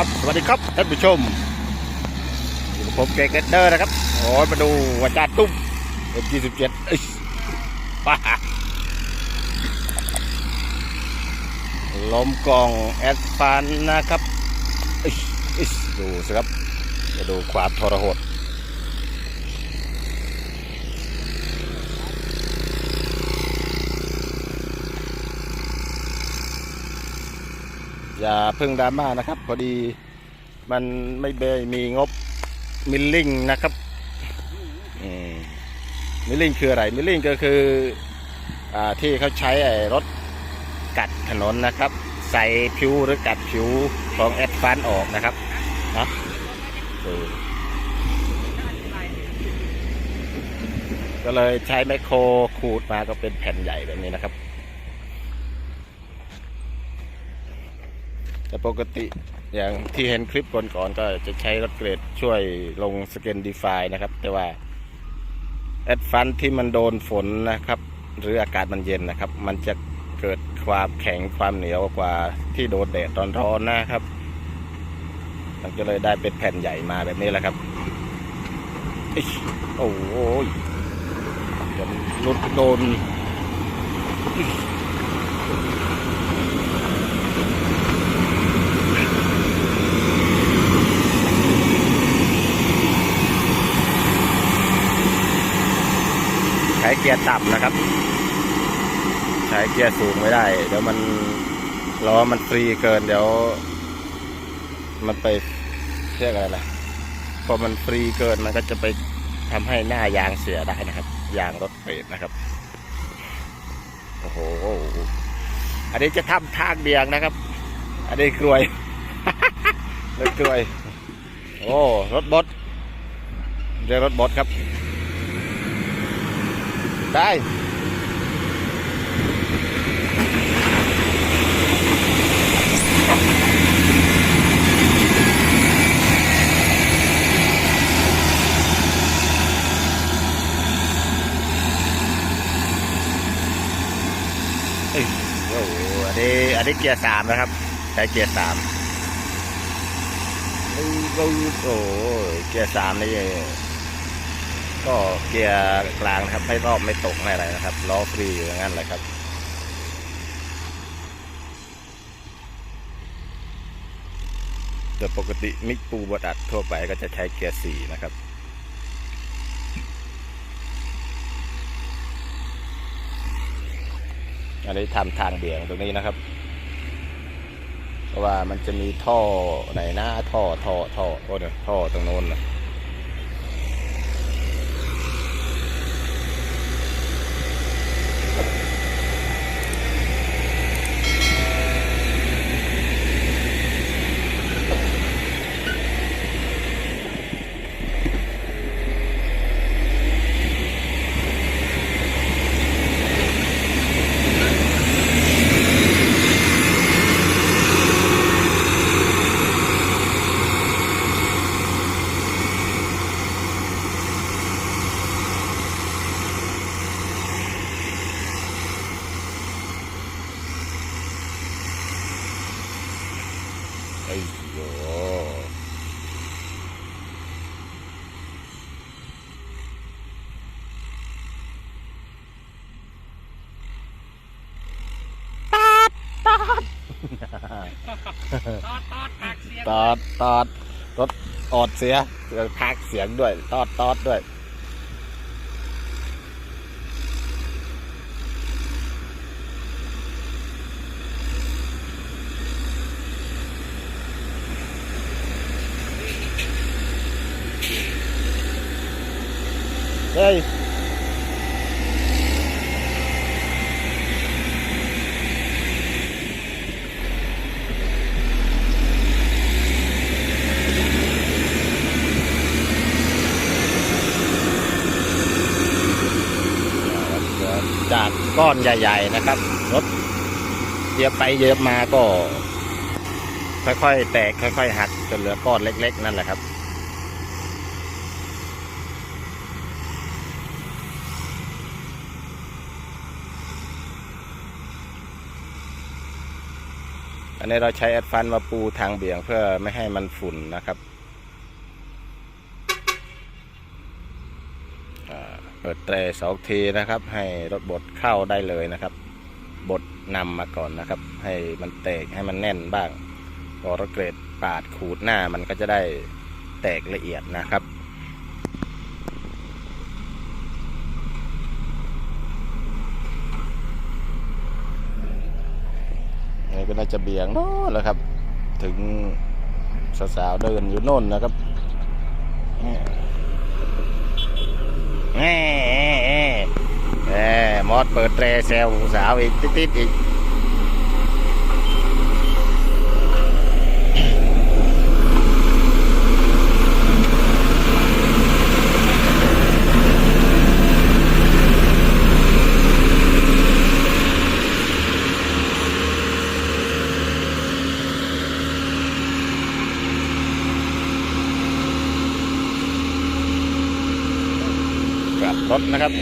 ครับสวัสดีครับท่านผู้ชมอยู่กับผมเกเกเดอร์นะครับโอ้ยมาดูวัจาตุ้มเอ็มยี่สิบเจ็ดป้าล้มกล่องแอดฟันนะครับอิ๊ยอิ๊ยดูสิครับมาดูความทรหด อย่าเพิ่งดราม่านะครับ พอดีมันไม่เบยมีงบมิลลิ่งนะครับมิลลิ่งคืออะไรมิลลิ่งก็คืออที่เขาใช้รถกัดถนนนะครับ ใส่ผิวหรือกัดผิวของแอดฟานออกนะครับนะก็เลยใช้แมคโครขูดมาก็เป็นแผ่นใหญ่แบบนี้นะครับ แต่ปกติอย่างที่เห็นคลิปก่อนๆก็จะใช้รถเกรดช่วยลงสเกนดีไฟนะครับ แต่ว่าแอดฟันที่มันโดนฝนนะครับ หรืออากาศมันเย็นนะครับ มันจะเกิดความแข็งความเหนียวกว่าที่โดนแดดร้อนๆนะครับ มันก็เลยได้เป็นแผ่นใหญ่มาแบบนี้แหละครับโอ้โหเดี๋ยวรุดโดน ช้เกียร์ต่ำนะครับ ใช้เกียร์สูงไม่ได้ เดี๋ยวมันล้อมันฟรีเกิน เดี๋ยว มันไปเรียกอะไรนะพอมันฟรีเกินมันก็จะไปทำให้หน้ายางเสียได้นะครับ ยางรถเฟรดนะครับโอ้โหอันนี้จะทำทางเบียงนะครับ อันนี้กลวยรถกลวย โอ้รถบดเรียกรถบดครับ ได้เอ้ยโอ้โหอันนี้อันนี้เกียร์สามนะครับใช้เกียร์สามเอ้ยโอ้โหเกียร์สามนี่ ก็เกียร์กลางนะครับ ไม่รอบไม่ตกไม่อะไรนะครับล้อฟรีอยู่อย่างนั้นเลยครับแต่ปกติมิกปูบดัดทั่วไปก็จะใช้เกียร์สี่นะครับอันนี้ทำทางเบี่ยงตรงนี้นะครับ เพราะว่ามันจะมีท่อไหนหน้าท่อท่อท่อโอ้เดี๋ยวท่อตรงโน้นนะ ไอ้โย ตอดตอดรถออดเสียเดี๋ยวพากเสียงด้วย ตอดตอดด้วย เฮ้ย จา ก้อนใหญ่ ๆ นะครับ รถเยียบไปเยียบมาก็ ค่อยๆ แตกค่อย ๆ หักจนเหลือก้อนเล็ก ๆ นั่นแหละครับ อันนี้เราใช้แอดฟันมาปูทางเบี่ยงเพื่อไม่ให้มันฝุ่นนะครับอ่าเปิดเตรสองทีนะครับ ให้รถบดเข้าได้เลยนะครับ บดนำมาก่อนนะครับ ให้มันแตกให้มันแน่นบ้างพอรถเกรดปาดขูดหน้ามันก็จะได้แตกละเอียดนะครับนี่ก็น่าจะเบี่ยงโน่นแล้วครับ ถึงสาวๆเดินอยู่โน่นนะครับ แหม่แหม่แหม่มอดเปิดแตรแซวสาวอีกติดๆอีก กลับร ถนะครับ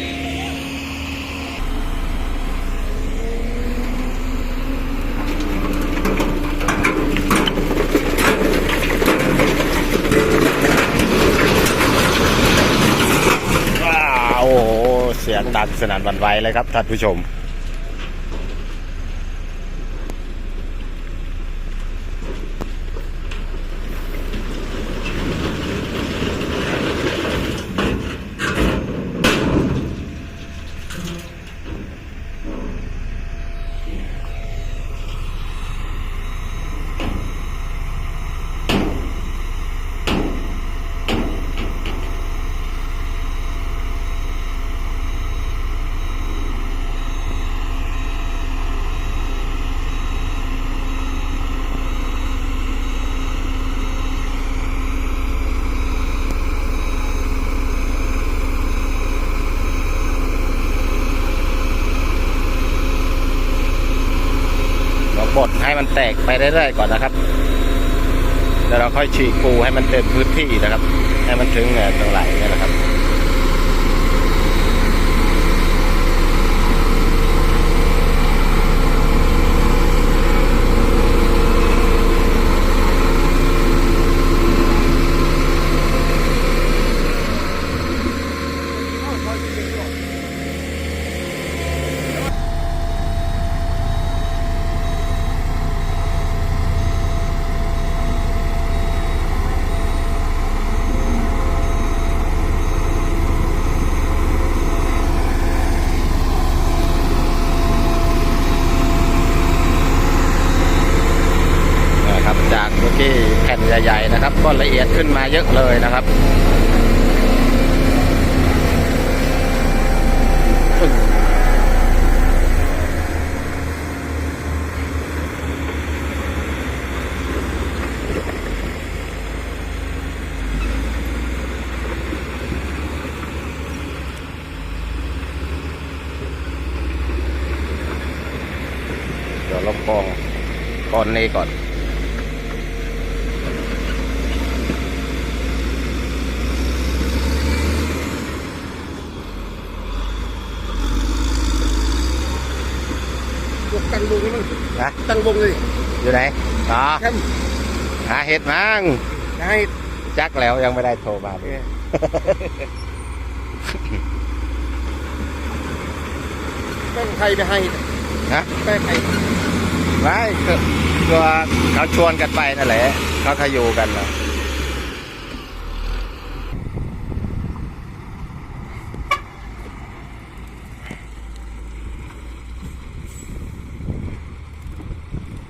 ว้าวโอ้โหเสียงดังสนั่นหวันไหวเลยครับท่านผู้ชม ให้มันแตกไปเรื่อยๆก่อนนะครับแล้วเราค่อยฉีกปูให้มันเต็มพื้นที่นะครับ ให้มันถึงตรงไหลนี่นะครับจากเมื่อกี้แผ่นใหญ่ๆนะครับ ก็ละเอียดขึ้นมาเยอะเลยนะครับเดี๋ยวลบกองก้อนนี้ก่อน ยก ตั้งวงเลยมั้งนะตั้งวงเลยอยู่ไหนอ๋อแค่หาเห็ดมั้งให้จักแล้วยังไม่ได้โทรมาเออแป้งไทยไปให้นะแป้งไทยไม่คือก็เขาชวนกันไปนั่นแหละเขาขยูกันนะ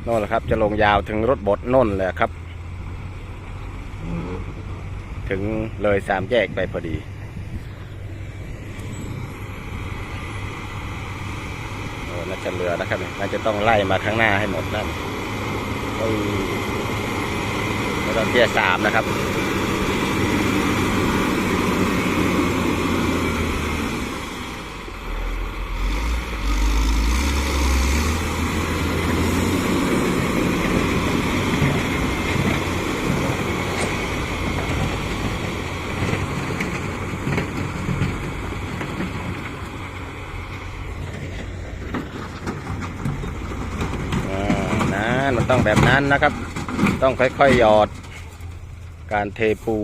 โน่นแหละครับ จะลงยาวถึงรถบดโน่นเลยครับ ถึงเลยสามแยกไปพอดีโอน่าจะเหลือนะครับน่าจะต้องไล่มาข้างหน้าให้หมดนั่นเออแล้วเทียสามนะครับ ต้องแบบนั้นนะครับ ต้องค่อยๆหยอด การเทปู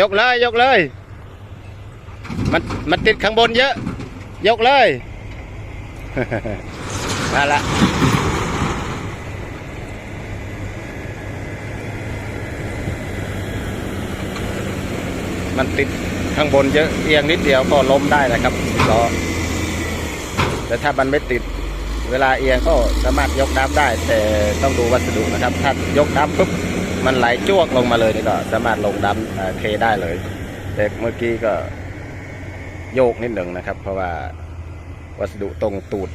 ยกเลยยกเลย มันมันติดข้างบนเยอะ ยกเลย มาละ มันติดข้างบนเยอะเอียงนิดเดียวก็ล้มได้นะครับล้อแต่ถ้ามันไม่ติดเวลาเอียงก็สามารถยกดับได้ แต่ต้องดูวัสดุนะครับ ถ้ายกดับปุ๊บมันไหลจ้วกลงมาเลยนี่ก็สามารถลงดับเทได้เลย แต่เมื่อกี้ก็โยกนิดหนึ่งนะครับ เพราะว่าวัสดุตรงตูด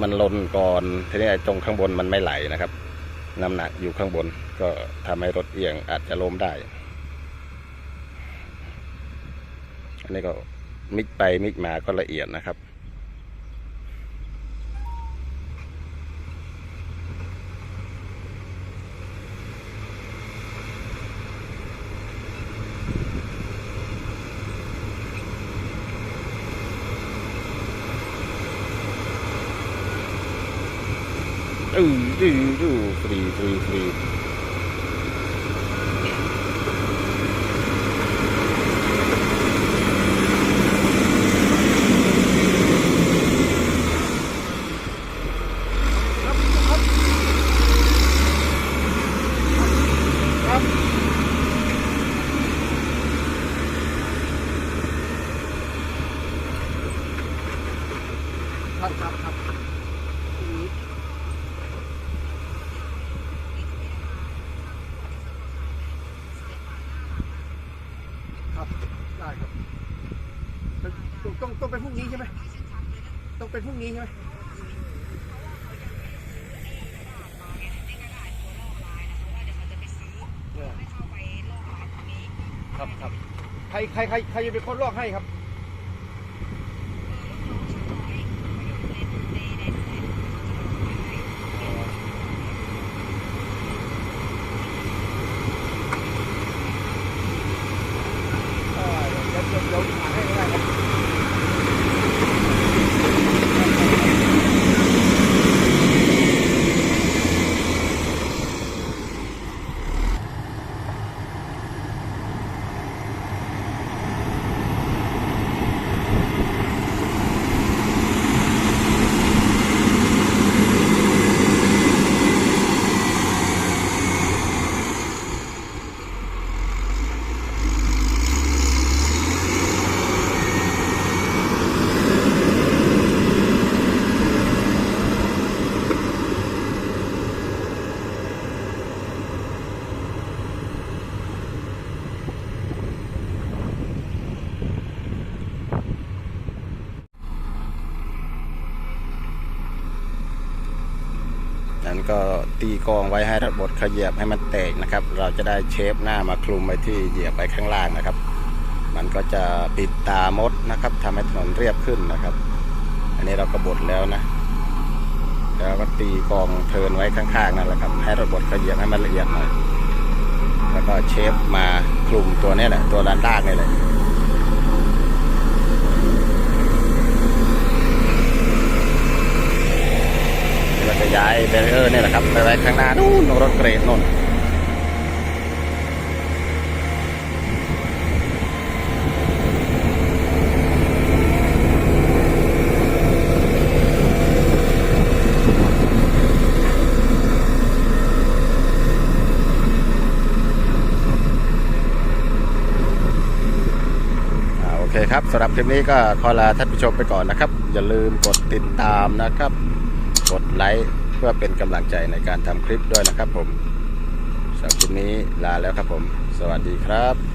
มันลนก่อนทีนี้ตรงข้างบนมันไม่ไหลนะครับน้ำหนักอยู่ข้างบนก็ทำให้รถเอียงอาจจะล้มได้ อั นนี้ก็มิกไปมิกมาก็ละเอียดนะครับอือดื้อดื้อ ครับครับครับครับได้ครับต้องต้องต้องเป็นพรุ่งนี้ใช่ไหมต้องเป็นพรุ่งนี้ใช่ไหมครับครับใครใครใครใครจะเป็นคนลอกให้ครับ เอ่อเดี๋ยวเดี๋ยวเดี๋ยวหาให้ก็ได้ครับ นั้น ก็ตีกองไว้ให้ระบบขยับให้มันแตกนะครับ เราจะได้เชฟหน้ามาคลุมไว้ที่เหยียบไปข้างล่างนะครับ มันก็จะปิดตามดนะครับทำให้ถนนเรียบขึ้นนะครับ อันนี้เราก็บดแล้วนะแล้วก็ตีกองเทินไว้ข้างๆนั่นแหละครับ ให้ระบบขยับให้มันละเอียดหน่อยแล้วก็เชฟมาคลุมตัวนี้แหละตัวด้านล่างนี่แหละ เรา จะย้ายเบรเออร์เนี่ยแหละครับไปไว้ข้างหน้านู่นรถเกรดนนโอเคครับสำหรับคลิปนี้ก็ขอลาท่านผู้ชมไปก่อนนะครับ อย่าลืมกดติดตามนะครับ กดไลค์เพื่อเป็นกำลังใจในการทำคลิปด้วยนะครับผมสำหรับคลิปนี้ลาแล้วครับผม สวัสดีครับ